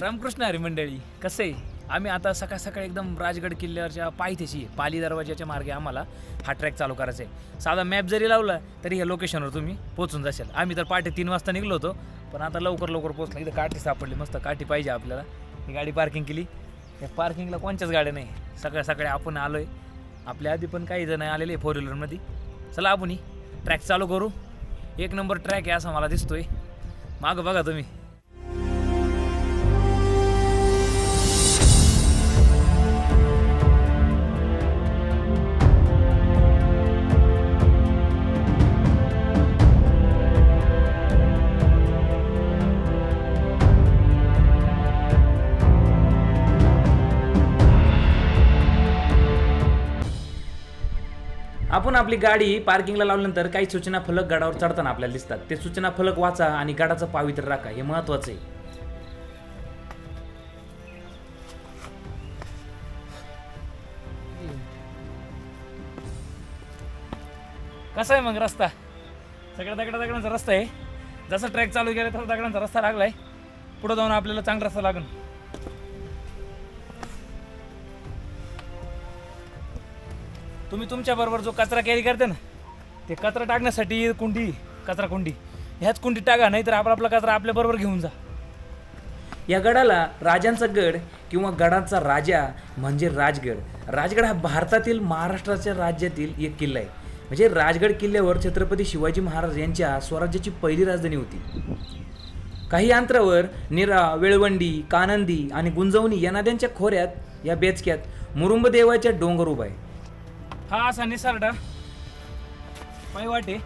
रामकृष्ण हरी मंडळी कसं आहे? आम्ही आता सकाळ सकाळी एकदम राजगड किल्ल्यावरच्या पायथ्याशी पाली दरवाजाच्या मार्गे आम्हाला हा ट्रॅक चालू करायचा आहे. साधा मॅप जरी लावला तरी ह्या लोकेशनवर तुम्ही पोहोचून जाशाल. आम्ही तर पहाटे तीन वाजता निघलो होतो पण आता लवकर लवकर पोहोचलो. इथं काठी सापडली मस्त काठी पाहिजे आपल्याला. ही गाडी पार्किंग केली. या पार्किंगला कोणत्याच गाड्या नाही. सकाळ सकाळी आपण आलो आहे आपल्या आधी पण काही जण आलेले फोर व्हीलरमध्ये चला आपण ट्रॅक चालू करू. एक नंबर ट्रॅक आहे असं मला दिसतोय. मागं बघा तुम्ही. आपण आपली गाडी पार्किंगला लावल्यानंतर काही सूचना फलक गडावर चढताना आपल्याला दिसतात. ते सूचना फलक वाचा आणि गडाचं पावित्र्य राखा. हे महत्वाचं आहे. कसा आहे मग रस्ता? सगळ्या दगडा दगडांचा रस्ता आहे. जसा ट्रॅक चालू केला तसा दगडांचा रस्ता लागलाय. पुढे जाऊन आपल्याला चांगला रस्ता लागेल. तुम्ही तुमच्या बरोबर जो कचरा कॅरी करते ना ते कचरा टाकण्यासाठी कुंडी कचरा कुंडी. ह्याच कुंडी टाका नाही तर आपला आपला कचरा आपल्या बरोबर घेऊन जा. या गडाला राजांचा गड किंवा गडाचा राजा म्हणजे राजगड. राजगड हा भारतातील महाराष्ट्राच्या राज्यातील एक किल्ला आहे. म्हणजे राजगड किल्ल्यावर छत्रपती शिवाजी महाराज यांच्या स्वराज्याची पहिली राजधानी होती. काही अंतरावर निरा वेळवंडी कानंदी आणि गुंजवणी या नद्यांच्या खोऱ्यात या बेचक्यात मुरुंबदेवाच्या डोंगर उभा आहे. हा असा निसरडा पाय वाटे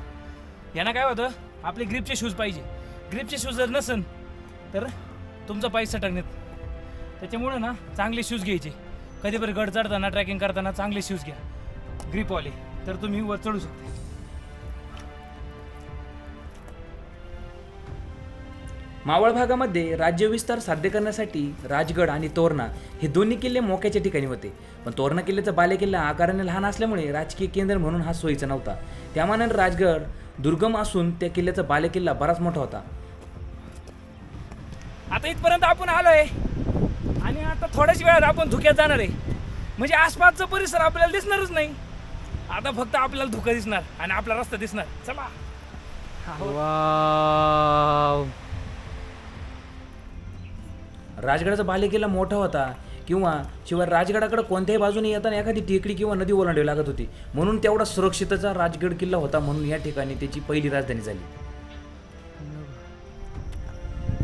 यांना काय होतं? आपले ग्रिपचे शूज पाहिजे. ग्रिपचे शूज जर नसन तर तुमचा पाय सटकण्यात त्याच्यामुळं ना चांगले शूज घ्यायचे. कधी बरं गड चढताना ट्रॅकिंग करताना चांगले शूज घ्या. ग्रीपवाले तर तुम्ही वर चढू शकता. मावळ भागामध्ये राज्यविस्तार साध्य करण्यासाठी राजगड आणि तोरणा हे दोन्ही किल्ले मोक्याच्या ठिकाणी होते. पण तोरणा किल्ल्याचा बालेकिल्ला आकाराने लहान असल्यामुळे राजकीय केंद्र म्हणून हा सोयीचा नव्हता. त्यामानाने राजगड दुर्गम असून त्या किल्ल्याचा बालेकिल्ला बराच मोठा होता. आता इथपर्यंत आपण आलोय. आणि आता थोड्याच वेळात आपण धुक्यात जाणार आहे. म्हणजे आसपासचा परिसर आपल्याला दिसणारच नाही. आता फक्त आपल्याला धुकं दिसणार आणि आपला रस्ता दिसणार. चला. वाव. राजगडाचा बालेकिल्ला मोठा होता किंवा शिवाय राजगडाकडे कोणत्याही बाजूने येताना एखादी टेकडी किंवा नदी ओलांडावी लागत होती. म्हणून तेवढा सुरक्षितचा राजगड किल्ला होता म्हणून या ठिकाणी त्याची पहिली राजधानी झाली.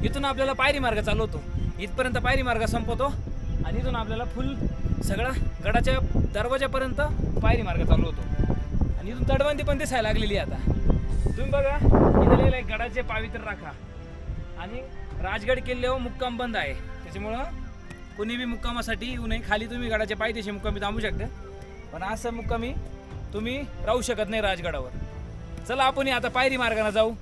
इथून आपल्याला पायरी मार्ग चालवतो इथपर्यंत पायरी मार्ग संपवतो आणि इथून आपल्याला फुल सगळा गडाच्या दरवाजापर्यंत पायरी मार्ग चालू होतो. आणि इथून तडवंदी पण दिसायला लागलेली आता. तुम्ही बघा इथे गडाचे पावित्र्य राखा. आणि राजगड किल्ल्यावर मुक्काम बंद आहे. त्याच्यामुळं कोणी बी मुक्कामासाठी येऊ नये. खाली तुम्ही गडाच्या पायथ्याशी मुक्कामी थांबू शकता. पण असं मुक्कामी तुम्ही राहू शकत नाही राजगडावर. चला आपण आता पायरी मार्गाने जाऊ.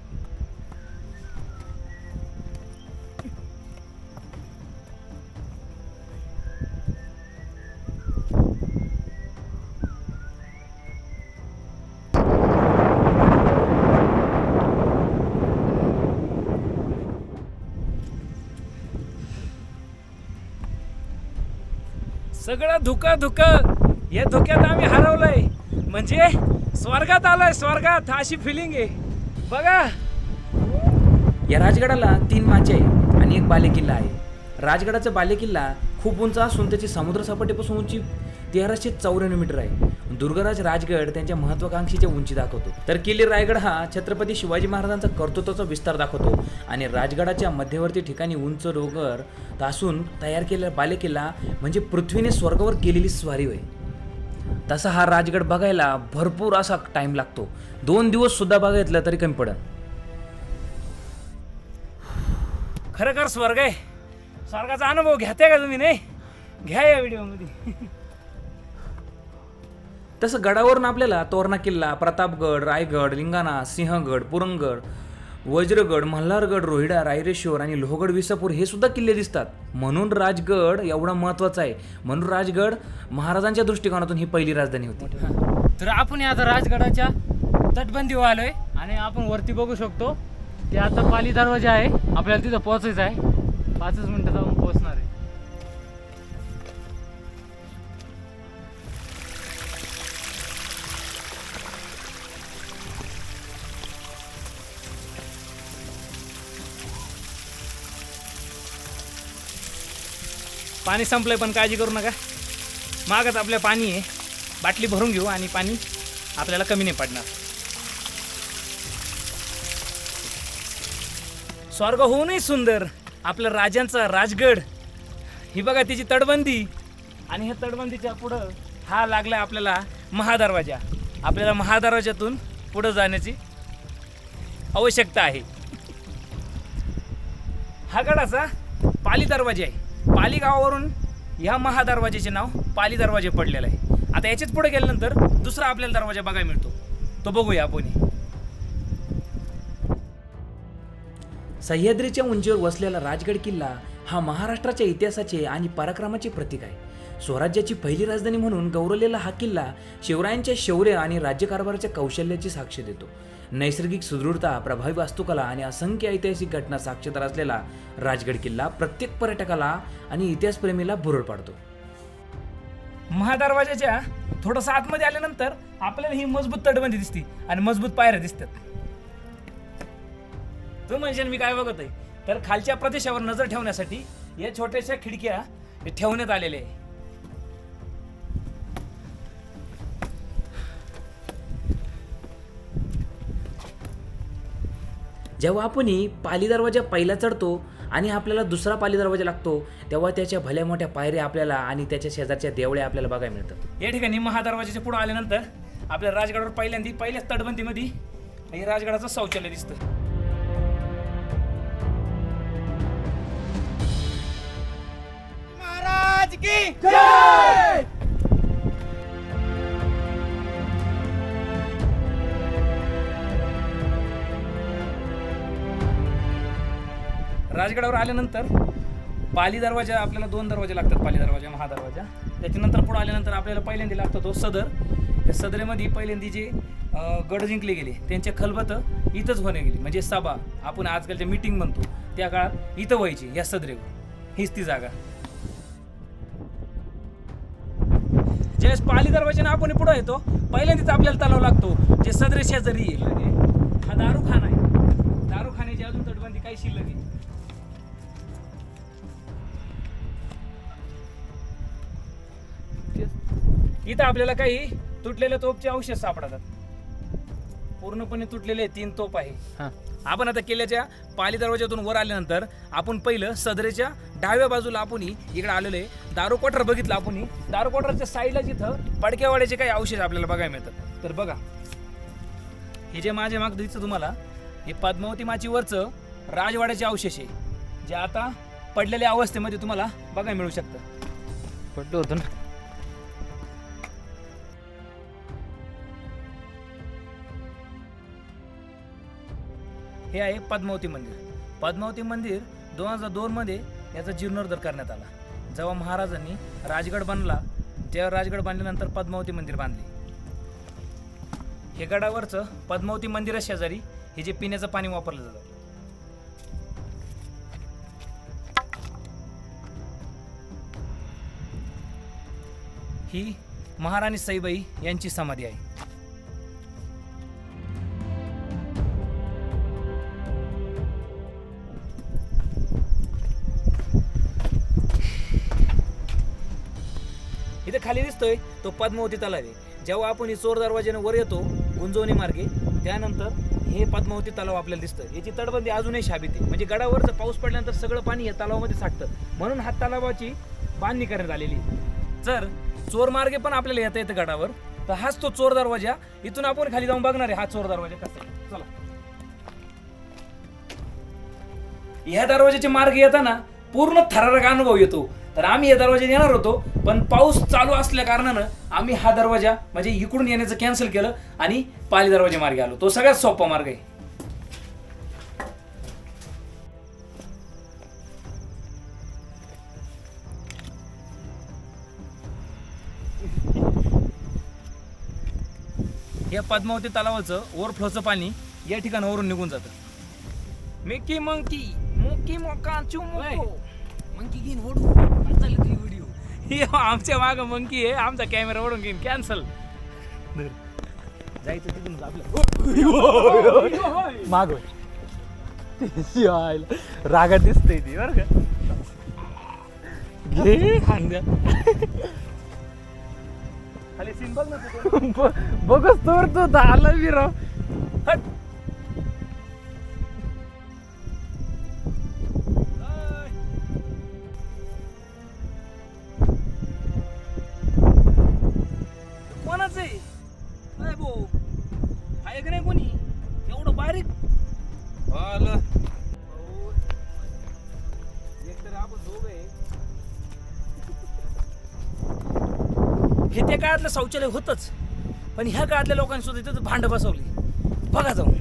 सगळं धुकं धुकं या धुक्यात आम्ही हरवलंय. म्हणजे स्वर्गात आलोय स्वर्गात. अशी फिलिंग आहे. बघा. या राजगडाला तीन माचे आहे आणि एक बालेकिल्ला आहे. राजगडाचा बालेकिल्ला खूप उंच असून त्याची समुद्रसपाटीपासून उंची तेराशे चौऱ्याण्णव मीटर आहे. दुर्गराज राजगड त्यांच्या महत्वाकांक्षीच्या उंची दाखवतो. तर किल्ले रायगड हा छत्रपती शिवाजी महाराजांचा कर्तृत्वाचा विस्तार दाखवतो आणि राजगडाच्या मध्यवर्ती ठिकाणी उंच डोंगर तासून तयार केलेला बालेकिल्ला म्हणजे पृथ्वीने स्वर्गावर केलेली स्वारी होय. तसा हा राजगड बघायला भरपूर असा टाइम लागतो. दोन दिवस सुद्धा बघितलं तरी कमी पडत. खरं खर स्वर्ग आहे. स्वर्गाचा अनुभव घेते का तुम्ही नाही? घ्या या व्हिडिओमध्ये तसं गडावरून आपल्याला तोरणा किल्ला प्रतापगड रायगड लिंगाणा सिंहगड पुरंगड वज्रगड मल्हारगड रोहिडा रायरेश्वर आणि लोहगड विसापूर हे सुद्धा किल्ले दिसतात. म्हणून राजगड एवढा महत्त्वाचा आहे. म्हणून राजगड महाराजांच्या दृष्टिकोनातून ही पहिली राजधानी होती. तर आपण आता राजगडाच्या तटबंदीवर आलोय आणि आपण वरती बघू शकतो. ते आता पाली दरवाजा आहे. आपल्याला तिथं पोहोचायचं आहे. पाचच मिनिटात जाऊन पोहोचणार आहे. पाणी संपलंय पण काळजी करू नका. मागच आपल्या पाणी आहे. बाटली भरून घेऊ आणि पाणी आपल्याला कमी नाही पडणार. स्वर्ग होऊनही सुंदर. आपलं राजांचा राजगड. ही बघा तिची तटबंदी. आणि ह्या तटबंदीच्या पुढं हा लागला आपल्याला महादरवाजा. आपल्याला महादरवाज्यातून पुढं जाण्याची आवश्यकता आहे. हा गडाचा पाली दरवाजा आहे. पाली गावावरून ह्या महादरवाजेचे नाव पाली दरवाजे पडलेलं आहे. आता याच्याच पुढे गेल्यानंतर दुसरा आपल्याला दरवाजा बघायला मिळतो. तो बघूया आपण. सह्याद्रीच्या उंचीवर वसलेला राजगड किल्ला हा महाराष्ट्राच्या इतिहासाचे आणि पराक्रमाचे प्रतीक आहे. स्वराज्याची पहिली राजधानी म्हणून गौरवलेला हा किल्ला शिवरायांच्या शौर्य आणि राज्यकारभाराच्या कौशल्याची साक्ष देतो. नैसर्गिक सुदृढता प्रभावी वास्तुकला आणि असंख्य ऐतिहासिक घटना साक्षीदार असलेला राजगड किल्ला प्रत्येक पर्यटकाला आणि इतिहासप्रेमीला भुरळ पाडतो. महादरवाजाच्या थोडंसं आतमध्ये आल्यानंतर आपल्याला ही मजबूत तटबंदी दिसते आणि मजबूत पायऱ्या दिसतात. तू म्हणजे मी काय बघत आहे तर खालच्या प्रदेशावर नजर ठेवण्यासाठी या छोट्याशा खिडक्या ठेवण्यात आलेल्या आहे जेव्हा आपण ही पाली दरवाजा पहिला चढतो आणि आपल्याला दुसरा पाली दरवाजा लागतो तेव्हा त्याच्या भल्या मोठ्या पायऱ्या आपल्याला आणि त्याच्या शेजारच्या देवळ्या आपल्याला बघायला मिळतात. या ठिकाणी महादरवाजाच्या पुढे आल्यानंतर आपल्या राजगडावर पहिल्यांदी पहिल्याच तटबंदीमध्ये हे राजगडाचं शौचालय दिसतं. राजगडावर आल्यानंतर पाली दरवाजा आपल्याला दोन दरवाजे लागतात पाली दरवाजा महादरवाजा. त्याच्यानंतर पुढे आल्यानंतर आपल्याला पहिल्यांदा लागतो तो सदर. त्या सदरेमध्ये पहिल्यांदा जे गड जिंकले गेले त्यांच्या खलबत इथंच होणे गेली. म्हणजे सभा आपण आजकालच्या मीटिंग म्हणतो त्या काळात इथं व्हायची या सदरेवर. हीच ती जागा. ज्यावेळेस पाली दरवाजाने आपण पुढे येतो पहिल्यांदाच आपल्याला तलाव लागतो जे सदरे शेजारी हा दारूखाना आहे. दारूखान्याची अजून तटबंदी काही शिल्लक आहे. इथं आपल्याला काही तुटलेल्या तोपचे अवशेष सापडतात. पूर्णपणे तुटलेले तीन तोप आहे. हां. आपण आता किल्ल्याच्या पाली दरवाजातून वर आल्यानंतर आपण पहिलं सदरेच्या डाव्या बाजूला आपण इकडे आलेलो दारू कोठार बघितलं आपण. दारू कोठारच्या साईडला जिथं पडक्यावाड्याचे काही अवशेष आपल्याला बघायला मिळतात. तर बघा हे जे माझ्या माग दिसतं तुम्हाला हे पद्मावती माचीवरचं राजवाड्याचे अवशेष आहे. जे आता पडलेल्या अवस्थेमध्ये तुम्हाला बघायला मिळू शकतं. पडलो होतो ना. हे आहे पद्मावती मंदिर. पद्मावती मंदिर दोन हजार दोनमध्ये याचा जीर्णोद्धार करण्यात आला. जेव्हा महाराजांनी राजगड बांधला तेव्हा राजगड बांधल्यानंतर पद्मावती मंदिर बांधले. हे गडावरचं पद्मावती मंदिरा शेजारी हे जे पिण्याचं पाणी वापरलं जातं. ही महाराणी सईबाई यांची समाधी आहे. खाली दिसतोय तो पद्मावती तलाव आहे जेव्हा आपण ही चोर दरवाज्याने वर येतो गुंजवणी मार्गे त्यानंतर हे पद्मावती तलाव आपल्याला दिसतं याची तटबंदी अजूनही शाबित आहे. म्हणजे गडावर पाऊस पडल्यानंतर सगळं पाणी या तलावामध्ये साठतं. म्हणून हा तलावाची बांधणी करण्यात आलेली जर चोर मार्गे पण आपल्याला येता येतं गडावर तर हाच तो चोर दरवाजा. इथून आपण खाली जाऊन बघणार आहे हा चोर दरवाजा कसा चला. ह्या दरवाजाचे मार्ग येताना पूर्ण थरारक अनुभव येतो. तर आम्ही या दरवाजाने येणार होतो पण पाऊस चालू असल्या कारणानं आम्ही हा दरवाजा म्हणजे इकडून येण्याचं कॅन्सल केलं आणि पाली दरवाजा मार्गे आलो. तो सगळ्यात सोपा मार्ग आहे. या पद्मावती तलावाचं ओव्हरफ्लोचं पाणी या ठिकाणावरून निघून जातं. मिकी मंकी मुकी मोका चुमुको. मंकी घेईन ओढू. चालली तुझी व्हिडिओ हे आमच्या माग मंकी आहे आमचा कॅमेरा ओढून घेईन. कॅन्सल जायचं तिथून आपलं. माग. रागात दिसतंय ती बरं का? घे. खांद्या. खाली बघ ना बघच तर तो. आला विराव हट त्या काळातलं शौचालय होतच. पण ह्या काळातल्या लोकांनी सुद्धा तिथं भांड बसवली. बघा जाऊन.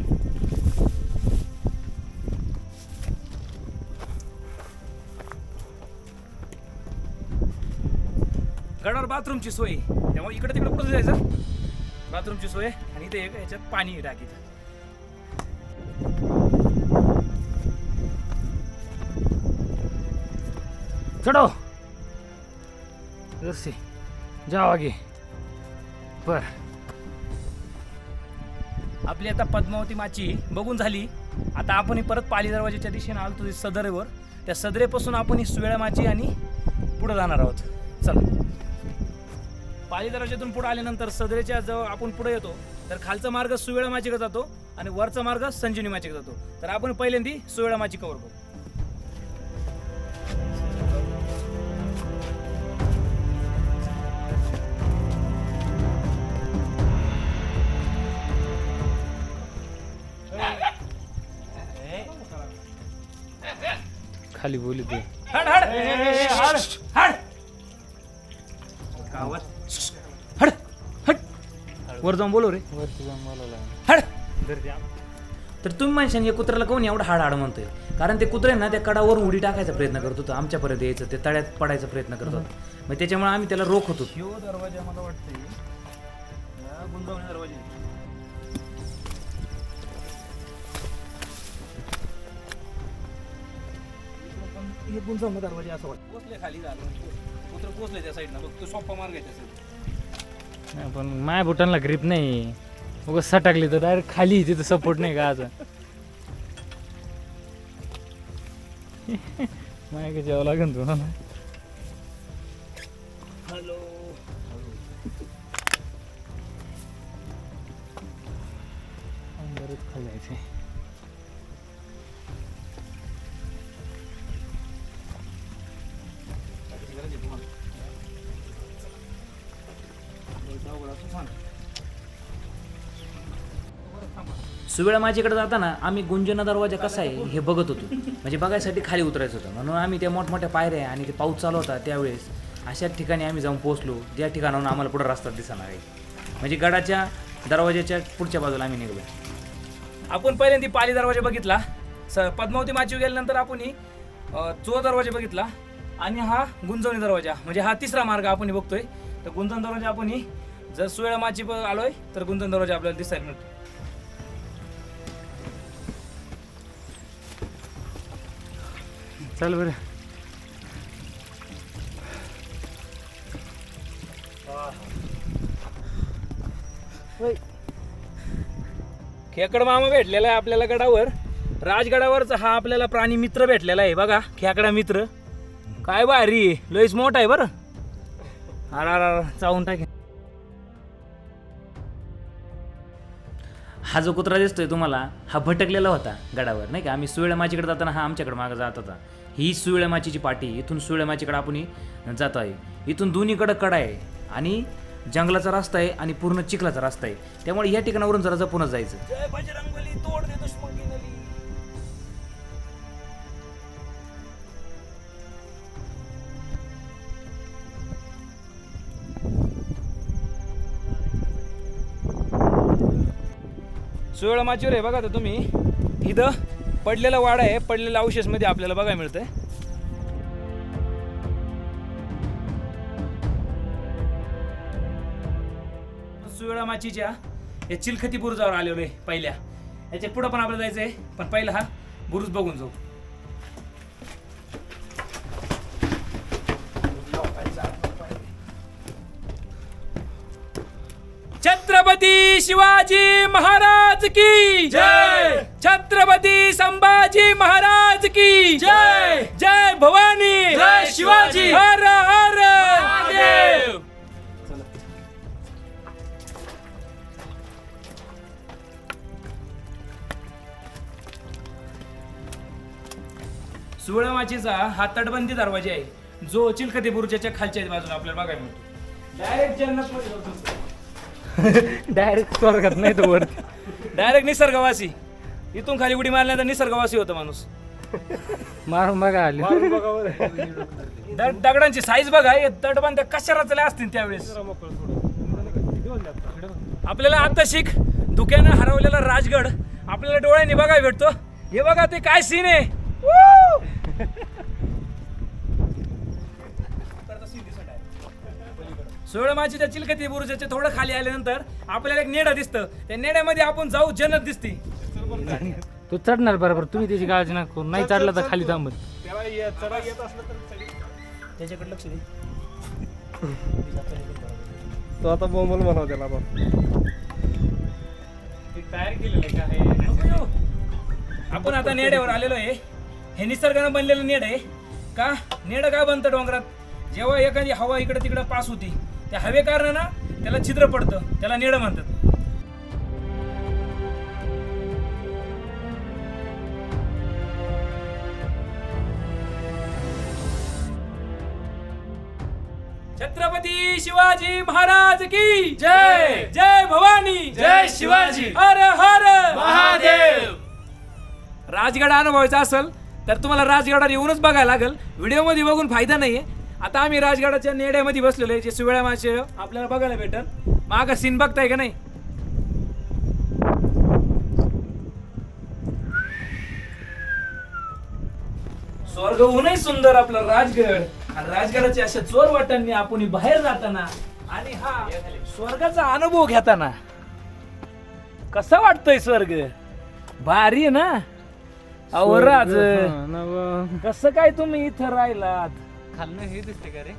गडावर बाथरूमची सोय. त्यामुळे इकडे तिकडे कुठं जायचं? बाथरूमची सोय आणि इथे एक याच्यात पाणी आहे चढो. रस्सी. जावा घे. बर. आपली आता पद्मावती माची बघून झाली. आता आपण ही परत पाली दरवाजाच्या दिशेने आलो तुझी सदरेवर. त्या सदरेपासून आपण ही सुवेळा माची आणि पुढे जाणार आहोत. चला. पाली दरवाजातून पुढे आल्यानंतर सदरेच्या जवळ आपण पुढे येतो. तर खालचा मार्ग सुवेळा माचीकडे जातो आणि वरचा मार्ग संजीवनी माचीकडे जातो. तर आपण पहिल्यांदी सुवेळा माची कवर करू. खाली बोलू दे. हड हड. हड हड गावात हड हड. वर जाऊन बोलव रे वरती जाऊन बोलावला हड तर तुम्ही म्हणशान या कुत्र्याला कोण एवढं हाड हाड म्हणतोय कारण ते कुत्रे ना त्या कडावर उडी टाकायचा प्रयत्न करत होतं आमच्यापर्यंत यायचं ते तळ्यात पडायचा प्रयत्न करत होतं मग त्याच्यामुळे आम्ही त्याला रोख होतो दरवाजा मला वाटतंय दरवाजा हे गुंतवणी दरवाजा असं वाटतं. पोचले खाली झालं कुत्र पोचले त्या साईडनं बघ तो सोपा मार्ग आहे नाही, पण माय बुटांना ग्रीप नाही. उगाच सटाकली तर डायरेक्ट खाली तिथं सपोर्ट नाही का आता माय का जेवावं लागेल तुम्हाला? सुवेळा माझ्याकडे जाताना आम्ही गुंजना दरवाजा कसा आहे हे बघत होतो. म्हणजे बघायसाठी खाली उतरायचं होतं. म्हणून आम्ही त्या मोठमोठ्या पायऱ्या आणि ते पाऊस चालू होता त्यावेळेस अशा ठिकाणी आम्ही जाऊन पोहोचलो. ज्या ठिकाणाहून आम्हाला पुढे रस्ता दिसणार आहे. म्हणजे गडाच्या दरवाजाच्या पुढच्या बाजूला आम्ही निघलो. आपण पहिल्यांदा पाली दरवाजा बघितला. स पद्मावती माची गेल्यानंतर आपण चो दरवाजा बघितला. आणि हा गुंजवणी दरवाजा. म्हणजे हा तिसरा मार्ग आपण बघतोय. तर गुंजन दरवाजा आपण जर सुवेळा माची आलोय तर गुंजन दरवाजा आपल्याला दिसायला मिळतो. चल बरं खेकड मामा भेटलेला आहे आपल्याला गडावर. राजगडावरचा हा आपल्याला प्राणी मित्र भेटलेला आहे बघा खेकडा मित्र. काय भारी आहे. मोठा आहे बरं. अरे अरे अरे, चावून टाके हा. जो कुत्रा दिसतोय तुम्हाला हा भटकलेला होता गडावर नाही का? आम्ही सुवेळ्या माचीकडे जाताना हा आमच्याकडे मागं जात होता. ही सुवेळ्या माचीची पाटी इथून सुळमाचीकडे माचीकडे आपण जात आहे इथून दोन्हीकडं कडा आहे आणि जंगलाचा रस्ता आहे आणि पूर्ण चिखलाचा रस्ता आहे. त्यामुळे या ठिकाणावरून जरा जपूनच जायचं. जय माचीवर आहे बघा तर तुम्ही. इथं पडलेला वाडा आहे पडलेल्या अवशेषमध्ये आपल्याला बघायला मिळतंय. सुवेळा माचीच्या या चिलखती बुरुजावर आलेलो आहे पहिल्या. याच्या पुढं पण आपल्याला जायचं आहे पण पहिला हा बुरुज बघून जाऊ. छत्रपती शिवाजी महाराज की जय! छत्रपती संभाजी महाराज की जय! जय भवानी! जय शिवाजी! हर हर महादेव! सुवळमाचीचा हा तटबंदी दरवाजा आहे. जो चिलखती बुरुजाच्या खालच्या बाजूला आपल्याला बघायला मिळतो. डायरेक्ट जन्नत डायरेक्ट स्वर्गात नाही तर वरती. डायरेक्ट निसर्गवासी. इथून खाली उडी मारल्यानंतर निसर्गवासी होतो माणूस. मारून बघा आले. दगडांची साईज बघा हे तटबंद्या कशा रचल्या असतील त्यावेळेस? आपल्याला आता शिक धुक्यानं हरवलेला राजगड आपल्याला डोळ्यांनी बघायला भेटतो. हे बघा ते काय सीन आहे. Woo! सोळमाचीच्या चिलकती बुरुजाच्या थोडं खाली आल्यानंतर आपल्याला एक नेडा दिसतं. त्या नेड्यामध्ये आपण जाऊ जन्नत दिसते. तो चढणार बरोबर तुम्ही त्याची काळजी नका करू. नाही चढला तर खाली थांबत त्याच्याकडे लक्ष दे. तो आता बोंबल म्हणाव त्याला आपण. तयार केलेलं आहे नको येऊ. आपण आता नेड्यावर आलेलो आहे. हे निसर्गानं बनलेलं नेड आहे. का? नेड का बनतं डोंगरात? जेव्हा एखादी हवा इकडे तिकडे पास होती त्या हवे कारण ना त्याला छिद्र पडतं. त्याला नेड म्हणतात. छत्रपती शिवाजी महाराज की जय. जय. भवानी. जय शिवाजी. हर हर महादेव. राजगड अनुभवायचा असेल तर तुम्हाला राजगडावर येऊनच बघायला लागेल. व्हिडिओमध्ये बघून फायदा नाहीये. आता आम्ही राजगडाच्या नेड्यामध्ये बसलेलो आहे जे सुवेळा मासे आपल्याला बघायला भेटल. मागा सीन बघताय का नाही? स्वर्ग होऊनही सुंदर आपलं राजगड. आणि राजगडाच्या अशा चोर वाटांनी आपण बाहेर जाताना आणि हा स्वर्गाचा अनुभव घेताना कसा वाटतोय स्वर्ग? भारी आहे ना? अहो राज कसं काय तुम्ही इथं राहिलात? खालनं हे दिसते का रे?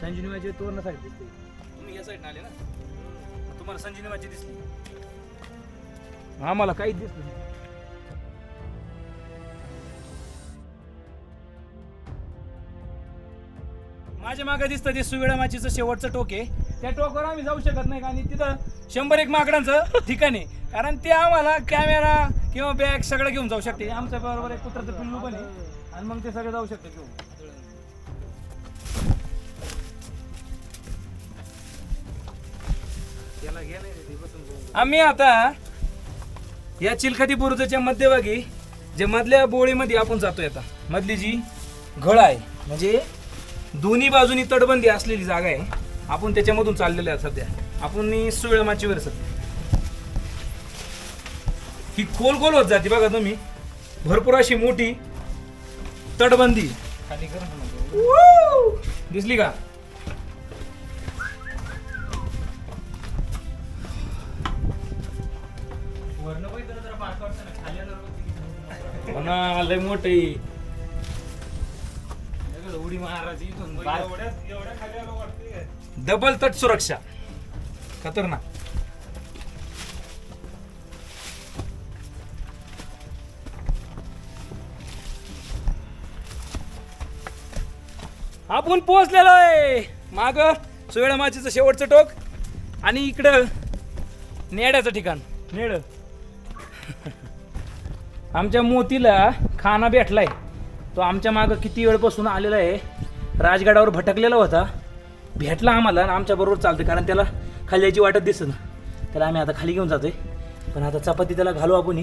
संजीवनी माझी तोरण साईड दिसते. तुम्ही या साईडने आले ना? तुम्हाला संजीवनी माझी दिसली. आम्हाला काहीच दिसलं नाही. माझ्या मागे दिसतं ते सुवेळा माचीचं शेवटचं टोक आहे. त्या टोकवर आम्ही जाऊ शकत नाही आणि तिथं शंभर एक माकडांचं ठिकाण आहे. कारण ते आम्हाला कॅमेरा किंवा बॅग सगळं घेऊन जाऊ शकते. आमच्या बरोबर एक कुत्राचं पिल्लू पण आहे. आणि मग ते सगळं जाऊ शकते घेऊन. आम्ही आता या चिलखती बुरुजाच्या मध्यभागी जे मधल्या बोळीमध्ये आपण जातोय आता. मधली जी घळ आहे म्हणजे दोन्ही बाजूनी तटबंदी असलेली जागा आहे. आपण त्याच्यामधून चाललेलो आहे सध्या. आपण सुवेळ माचीवर सध्या. ही खोल खोल होत जाते बघा तुम्ही. भरपूर अशी मोठी तटबंदी! दिसली का? ना लय मोठ उडी महाराज इथून डबल तट सुरक्षा. खतरनाक. आपण पोहोचलेलो आहे. माग सुवेळा माचीचं शेवटचं टोक. आणि इकडं नेड्याचं ठिकाण. नेड. आमच्या मोतीला खाना भेटलाय. तो आमच्या मागं किती वेळपासून आलेला आहे राजगडावर भटकलेला होता. भेटला आम्हाला आणि आमच्याबरोबर चालतं कारण त्याला खाली यायची वाटत दिसत ना त्याला आम्ही आता खाली घेऊन जातो आहे पण आता चपाती त्याला घालू आपण.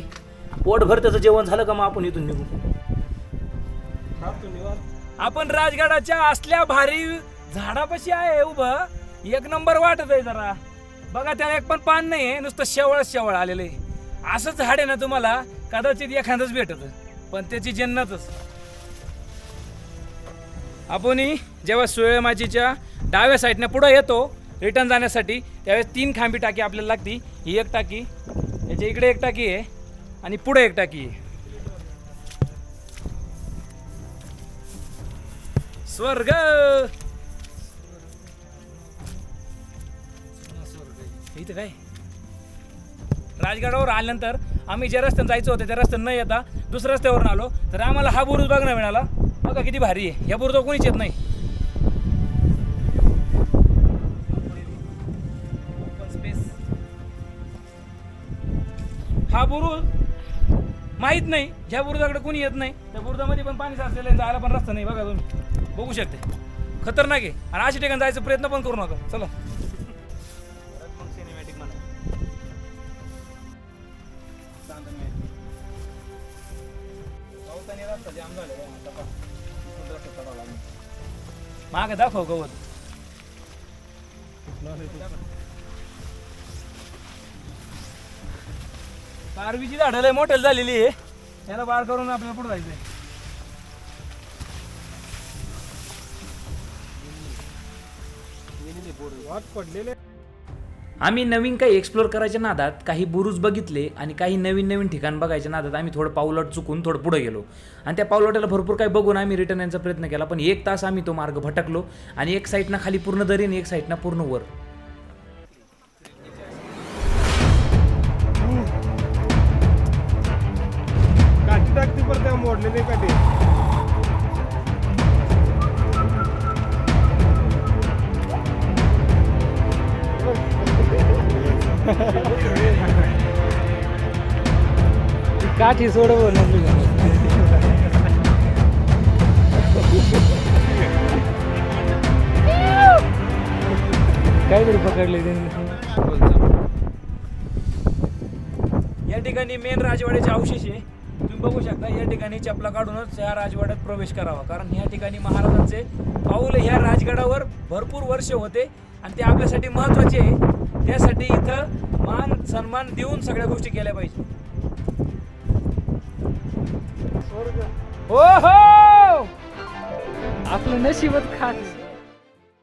पोटभर त्याचं जेवण झालं का मग आपण इथून निघू? आपण राजगडाच्या असल्या भारी झाडापाशी आहे उभं. एक नंबर वाटत आहे जरा. बघा त्याला एक पण पान नाही आहे नुसतं शेवळ शेवळ आलेलं आहे. असं झाड आहे ना तुम्हाला कदाचित एखादंच भेटत पण त्याची जन्नतच. आपण जेव्हा सुयमाचीच्या डाव्या साईडने पुढं येतो रिटर्न जाण्यासाठी त्यावेळेस तीन खांबी टाकी आपल्याला लागती. ही एक टाकी याच्या इकडे एक टाकी आहे आणि पुढे एक टाकी आहे. स्वर्ग! इथं काय? राजगडावर आल्यानंतर आम्ही ज्या रस्त्यानं जायचं होतं त्या रस्त्यानं न येता दुसऱ्या रस्त्यावरून आलो. तर आम्हाला हा बुरुज बघणं मिळाला. बघा किती भारी आहे. या बुरुजावर कोणीच येत नाही. हा बुरुज माहीत नाही. ज्या बुरुजाकडे कोणी येत नाही त्या बुरुजामध्ये पण पाणी साचलेलं आहे जायला पण रस्ता नाही. बघा तुम्ही. बघू शकते. खतरनाक आहे. आणि अशा ठिकाणी जायचा प्रयत्न पण करू नका. चला. मागे दाखव गवत. कारवीची झाडं लय मोठेल झालेली आहे. त्याला बार करून आपल्याला पुढे जायचंय. वाट पडलेले आम्ही नवीन काही एक्सप्लोर करायच्या नादात काही बुरुज बघितले आणि काही नवीन नवीन ठिकाण बघायच्या नादात आम्ही थोडं पावलट चुकून थोडं पुढे गेलो. आणि त्या पावलटाला भरपूर काही बघून आम्ही रिटर्न यायचा प्रयत्न केला पण एक तास आम्ही तो मार्ग भटकलो आणि एक साईडनं खाली पूर्ण दरी आणि एक साईडनं पूर्ण वर. काठी टाकते पण त्या काठी काठी सोडव काहीतरी पकडले या ठिकाणी मेन राजवाड्याचे अवशेष आहे. तुम्ही बघू शकता या ठिकाणी चपला काढूनच या राजवाड्यात प्रवेश करावा. कारण या ठिकाणी महाराजांचे पाऊल ह्या राजगडावर भरपूर वर्ष होते. आणि ते आपल्यासाठी महत्त्वाचे आहे. त्यासाठी इथं मान सन्मान देऊन सगळ्या गोष्टी केल्या पाहिजे. हो हो आपलं नशीबच खात